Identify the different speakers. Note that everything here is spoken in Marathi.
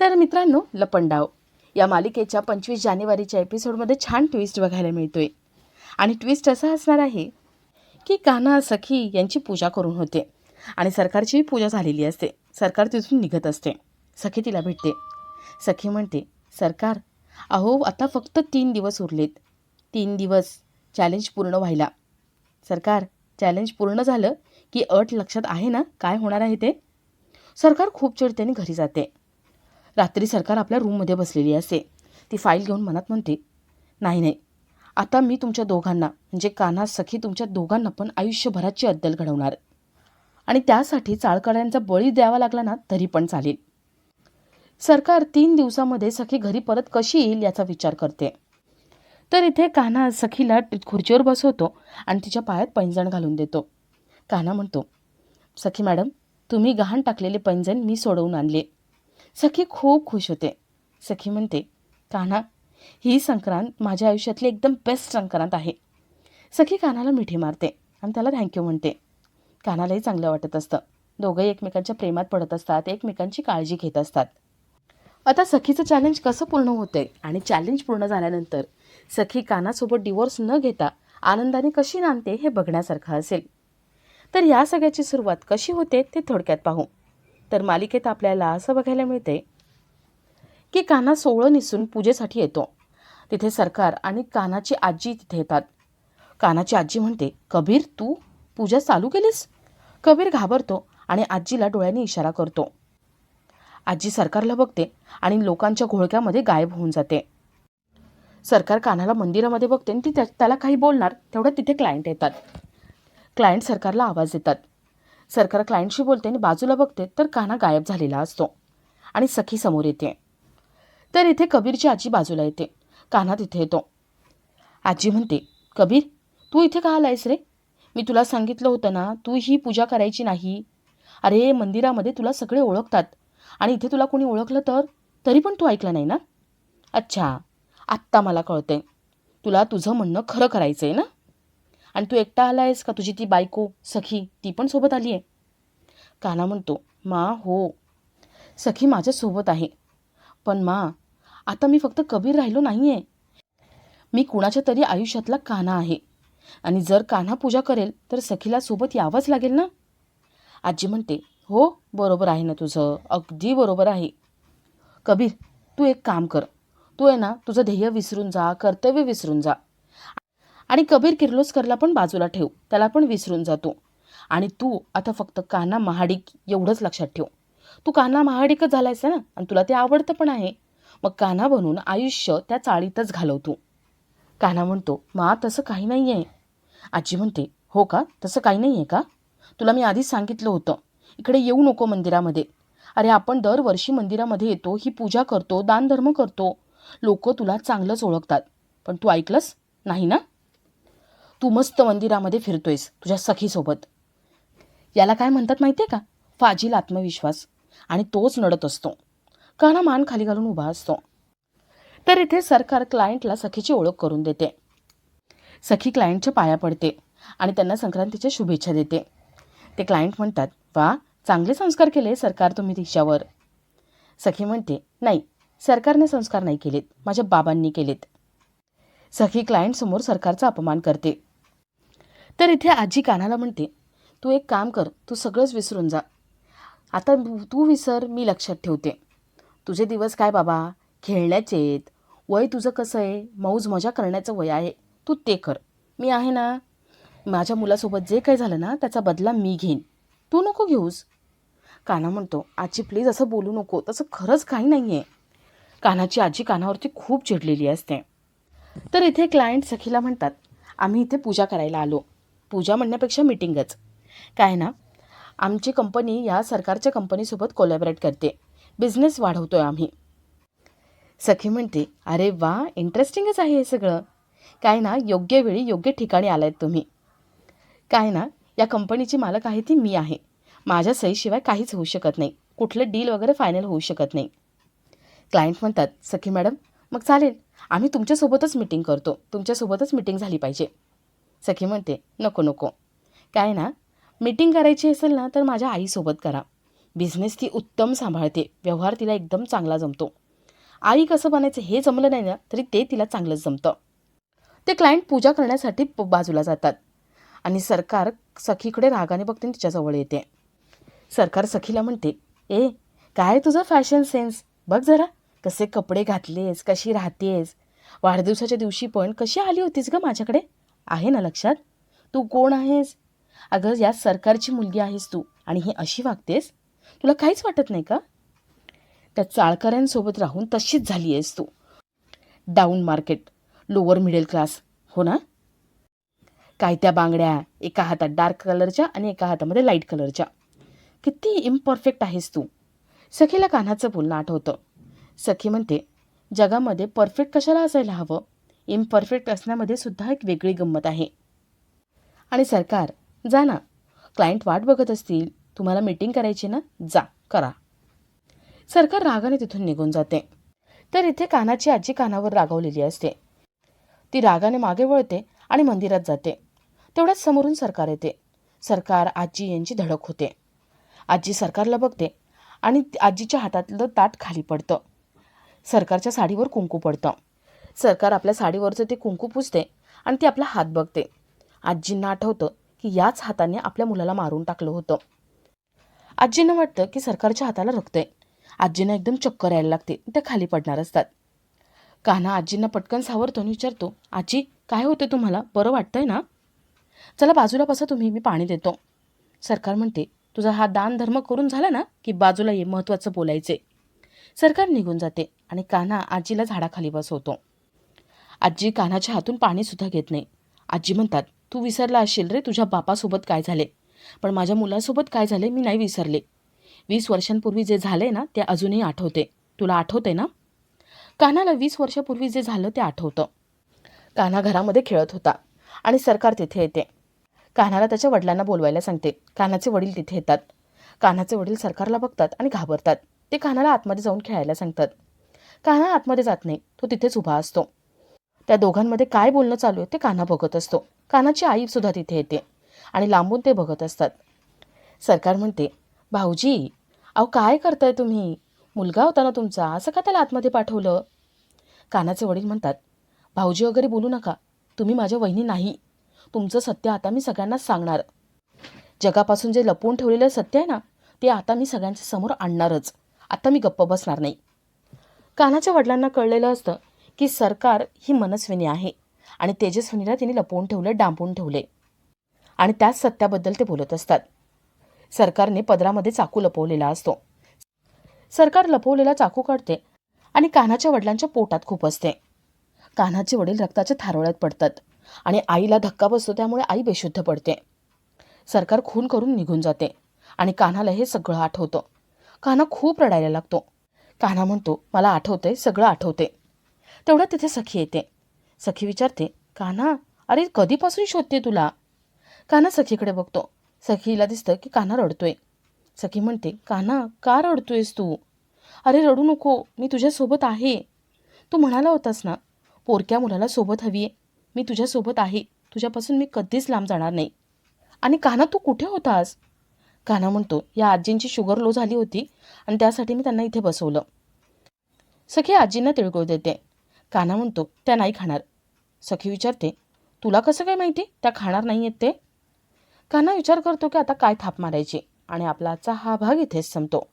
Speaker 1: तर मित्रांनो लपंडाव. या मालिकेच्या पंचवीस जानेवारीच्या एपिसोडमध्ये छान ट्विस्ट बघायला मिळतोय. आणि ट्विस्ट असा असणार आहे की कान्हा सखी यांची पूजा करून होते आणि सरकारची पूजा झालेली असते. सरकार तिथून निघत असते. सखी तिला भेटते. सखी म्हणते सरकार अहो आता फक्त तीन दिवस उरलेत. तीन दिवस चॅलेंज पूर्ण व्हायला. सरकार चॅलेंज पूर्ण झालं की अट लक्षात आहे ना? काय होणार आहे ते? सरकार खूप चिडते आणि घरी जाते. रात्री सरकार आपल्या रूममध्ये बसलेली असते. ती फाईल घेऊन मनात म्हणते नाही नाही. आता मी तुमच्या दोघांना म्हणजे कान्हा सखी तुमच्या दोघांना पण आयुष्यभराची अद्दल घडवणार. आणि त्यासाठी चाळकड्यांचा बळी द्यावा लागला ना तरी पण चालेल. सरकार तीन दिवसामध्ये सखी घरी परत कशी येईल याचा विचार करते. तर इथे कान्हा सखीला खुर्चीवर बसवतो आणि तिच्या पायात पैंजण घालून देतो. कान्हा म्हणतो सखी मॅडम तुम्ही गहाण टाकलेले पैंजण मी सोडवून आणले. सखी खूप खुश होते. सखी म्हणते कान्हा ही संक्रांत माझ्या आयुष्यातली एकदम बेस्ट संक्रांत आहे. सखी कान्हाला मिठी मारते आणि त्याला थँक्यू म्हणते. कान्हालाही चांगलं वाटत असतं. दोघंही एकमेकांच्या प्रेमात पडत असतात एकमेकांची काळजी घेत असतात. आता सखीचं चॅलेंज कसं पूर्ण होतंय आणि चॅलेंज पूर्ण झाल्यानंतर सखी कानासोबत डिवोर्स न घेता आनंदाने कशी नांदते हे बघण्यासारखं असेल. तर या सगळ्याची सुरुवात कशी होते ते थोडक्यात पाहू. तर मालिकेत आपल्याला असं बघायला मिळते की काना सोहळं निसून पूजेसाठी येतो. तिथे सरकार आणि कानाची आजी तिथे येतात. कानाची आजी म्हणते कबीर तू पूजा चालू केलीस? कबीर घाबरतो आणि आजीला डोळ्यांनी इशारा करतो. आजी सरकारला बघते आणि लोकांच्या घोळक्यामध्ये गायब होऊन जाते. सरकार कानाला मंदिरामध्ये बघते आणि ती त्या- त्याला काही बोलणार तेवढ्या तिथे क्लायंट येतात. क्लायंट सरकारला आवाज देतात. सरकार क्लायंटशी बोलते आणि बाजूला बघते तर काना गायब झालेला असतो. आणि सखी समोर येते. तर इथे कबीरची आजी बाजूला येते. कान्हा तिथे येतो. आजी म्हणते कबीर तू इथे का आलायस रे? मी तुला सांगितलं होतं ना तू ही पूजा करायची नाही. अरे मंदिरामध्ये तुला सगळे ओळखतात. आणि इथे तुला कोणी ओळखलं तर? तरी पण तू ऐकलं नाही ना? अच्छा आत्ता मला कळतंय. तुला तुझं म्हणणं खरं करायचं आहे ना? आणि तू एकटा आला आहेस का? तुझी ती बायको सखी ती पण सोबत आली आहे काना म्हणतो मा हो. सखी माझ्यासोबत आहे. पण मा आता मी फक्त कबीर राहिलो नाही आहे मी कुणाच्या तरी आयुष्यातला कान्हा आहे. आणि जर कान्हा पूजा करेल तर सखीला सोबत यावंच लागेल ना? आजी म्हणते हो बरोबर आहे ना तुझं. अगदी बरोबर आहे. कबीर तू एक काम कर. तू आहे ना तुझं ध्येय विसरून जा कर्तव्य विसरून जा. आणि कबीर किर्लोस्करला पण बाजूला ठेव. त्याला पण विसरून जातो. आणि तू आता फक्त कान्हा महाडिक एवढंच लक्षात ठेव. तू कान्हा महाडिकच झालायस ना? आणि तुला ते आवडतं पण आहे. मग कान्हा बनून आयुष्य त्या चाळीतच घालवतो. कान्हा म्हणतो मा तसं काही नाही आहे आजी म्हणते हो का? तसं काही नाही आहे का? तुला मी आधीच सांगितलं होतं. इकडे येऊ नको मंदिरामध्ये. अरे आपण दरवर्षी मंदिरामध्ये येतो ही पूजा करतो दानधर्म करतो. लोक तुला चांगलंच ओळखतात. पण तू ऐकलंस? नाही ना? तू मस्त मंदिरामध्ये फिरतोयस तुझ्या सखीसोबत. याला काय म्हणतात माहिती आहे का? फाजील आत्मविश्वास. आणि तोच नडत असतो. काना मान खाली घालून उभा असतो. तर इथे सरकार क्लायंटला सखीची ओळख करून देते. सखी क्लायंटच्या पाया पडते आणि त्यांना संक्रांतीच्या शुभेच्छा देते. ते क्लायंट म्हणतात वा चांगले संस्कार केले सरकार तुम्ही तिच्यावर. सखी म्हणते नाही सरकारने संस्कार नाही केलेत. माझ्या बाबांनी केलेत. सखी क्लायंटसमोर सरकारचा अपमान करते. तर इथे आजी कानाला म्हणते तू एक काम कर तू सगळंच विसरून जा. आता तू विसर मी लक्षात ठेवते. तुझे दिवस काय बाबा? खेळण्याचे आहेत. वय तुझं कसं आहे? मौज मजा करण्याचं वय आहे. तू ते कर. मी आहे ना? माझ्या मुलासोबत जे काही झालं ना त्याचा बदला मी घेईन. तू नको घेऊस. काना म्हणतो आजी प्लीज असं बोलू नको. तसं खरंच काही नाही आहे कानाची आजी कानावरती खूप चिडलेली असते. तर इथे क्लायंट सखीला म्हणतात आम्ही इथे पूजा करायला आलो. पूजा म्हणण्यापेक्षा मीटिंगच. काय ना? आमची कंपनी या सरकारच्या कंपनीसोबत कोलॅबरेट करते. बिझनेस वाढवतोय आम्ही. सखी म्हणते अरे वा इंटरेस्टिंगच आहे हे सगळं. काय ना योग्य वेळी योग्य ठिकाणी आलायत तुम्ही. काय ना या कंपनीची मालक आहे ती मी आहे. माझ्या सहीशिवाय काहीच होऊ शकत नाही. कुठलं डील वगैरे फायनल होऊ शकत नाही. क्लायंट म्हणतात सखी मॅडम मग चालेल. आम्ही तुमच्यासोबतच मीटिंग करतो. तुमच्यासोबतच मीटिंग झाली पाहिजे. सखी म्हणते नको नको. काय ना मीटिंग करायची असेल ना तर माझ्या आईसोबत करा. बिझनेस ती उत्तम सांभाळते. व्यवहार तिला एकदम चांगला जमतो. आई कसं बनायचं हे जमलं नाही ना तरी ते तिला चांगलंच जमतं. ते क्लायंट पूजा करण्यासाठी बाजूला जातात. आणि सरकार सखीकडे रागाने बघते आणि तिच्याजवळ येते. सरकार सखीला म्हणते ए काय तुझं फॅशन सेन्स बघ जरा कसे कपडे घातलेस कशी राहतेस? वाढदिवसाच्या दिवशी पण कशी आली होतीस ग माझ्याकडे? आहे ना लक्षात? तू कोण आहेस? अगं या सरकारची मुलगी आहेस तू आणि ही अशी वागतेस? तुला काहीच वाटत नाही का? त्या चाळकऱ्यांसोबत राहून तशीच झाली आहेस तू. Down market lower middle class हो ना? काय त्या बांगड्या एका हातात डार्क कलरच्या आणि एका हातामध्ये लाइट कलरच्या किती इम्परफेक्ट आहेस तू. सखीला कान्हाचं बोलणं आठवतं. सखी म्हणते जगामध्ये परफेक्ट कशाला असायला हवं? इम्परफेक्ट असण्यामध्ये सुद्धा एक वेगळी गंमत आहे. आणि सरकार जा ना. क्लायंट वाट बघत असतील. तुम्हाला मीटिंग करायची ना? जा करा. सरकार रागाने तिथून निघून जाते. तर इथे कानाची आजी कानावर रागावलेली असते. ती रागाने मागे वळते आणि मंदिरात जाते. तेवढ्याच समोरून सरकार येते. सरकार आजी यांची धडक होते. आजी सरकारला बघते आणि आजीच्या हातातलं ताट खाली पडतं. सरकारच्या साडीवर कुंकू पडतं. सरकार आपल्या साडीवरचं ते कुंकू पुसते आणि ती आपला हात बघते. आजींना आठवतं की याच हाताने आपल्या मुलाला मारून टाकलं होतं. आजींना वाटतं की सरकारच्या हाताला रक्तय आहे. आजींना एकदम चक्कर यायला लागते. त्या खाली पडणार असतात. कान्हा आजींना पटकन सावरतो आणि विचारतो आजी काय होतं तुम्हाला? बरं वाटतंय ना? चला बाजूला बसा तुम्ही. मी पाणी देतो. सरकार म्हणते तुझा हा दान धर्म करून झाला ना की बाजूला ये महत्त्वाचं बोलायचे सरकार निघून जाते आणि कान्हा आजीला झाडाखाली बसवतो. आजी कान्हाच्या हातून पाणीसुद्धा घेत नाही. आजी म्हणतात तू विसरला असशील रे तुझ्या बापासोबत काय झाले? पण माझ्या मुलासोबत काय झाले मी नाही विसरले. वीस वर्षांपूर्वी जे झाले ना ते अजूनही आठवते. तुला आठवते ना? कान्हाला वीस वर्षापूर्वी जे झालं ते आठवतं. कान्हा घरामध्ये खेळत होता आणि सरकार तिथे येते. कान्हाला त्याच्या वडिलांना बोलवायला सांगते. कान्हाचे वडील तिथे येतात. कान्हाचे वडील सरकारला बघतात आणि घाबरतात. ते कान्हाला आतमध्ये जाऊन खेळायला सांगतात. कान्हा आतमध्ये जात नाही. तो तिथेच उभा असतो. त्या दोघांमध्ये काय बोलणं चालू आहे ते कान्हा बघत असतो. कान्हाची आई सुद्धा तिथे येते आणि लांबून ते बघत असतात. सरकार म्हणते भाऊजी अहो काय करताय तुम्ही? मुलगा होता ना तुमचा असं का त्याला आतमध्ये पाठवलं? कानाचे वडील म्हणतात भाऊजी वगैरे बोलू नका तुम्ही माझ्या वहिनी नाही. तुमचं सत्य आता मी सगळ्यांनाच सांगणार. जगापासून जे लपवून ठेवलेलं सत्य आहे ना ते आता मी सगळ्यांच्या समोर आणणारच. आता मी गप्प बसणार नाही. कानाच्या वडिलांना कळलेलं असतं की सरकार ही मनस्विनी आहे. आणि तेजस्विनीला तिने लपवून ठेवले डांबून ठेवले. आणि त्याच सत्याबद्दल ते बोलत असतात. सरकारने पदरामध्ये चाकू लपवलेला असतो. सरकार लपवलेला चाकू काढते आणि कान्हाच्या वडिलांच्या पोटात खूप असते. कान्हाचे वडील रक्ताच्या थारोळ्यात पडतात आणि आईला धक्का बसतो त्यामुळे आई बेशुद्ध पडते. सरकार खून करून निघून जाते आणि कान्हाला हे सगळं आठवतं. कान्हा खूप रडायला लागतो. कान्हा म्हणतो मला आठवते सगळं आठवते तेवढ्यात तिथे सखी येते. सखी विचारते कान्हा अरे कधीपासून शोधते तुला? कान्हा सखीकडे बघतो. सखीला दिसतं की कान्हा रडतोय. सखी म्हणते कान्हा का रडतोयस तू? अरे रडू नको मी तुझ्यासोबत आहे. तू म्हणाला होतास ना पोरक्या मुलाला सोबत हवी आहे. मी तुझ्यासोबत आहे. तुझ्यापासून मी कधीच लांब जाणार नाही. आणि कान्हा तू कुठे होतास? कान्हा म्हणतो या आजींची शुगर लो झाली होती आणि त्यासाठी मी त्यांना इथे बसवलं. सखी आजींना तिळगुळ देते. कान्हा म्हणतो त्या नाही खाणार. सखी विचारते तुला कसं काय माहिती? त्या खाणार नाही आहेत ते? कान्हा विचार करतो की आता काय थाप मारायची आणि आपला आजचा हा भाग इथेच संपतो.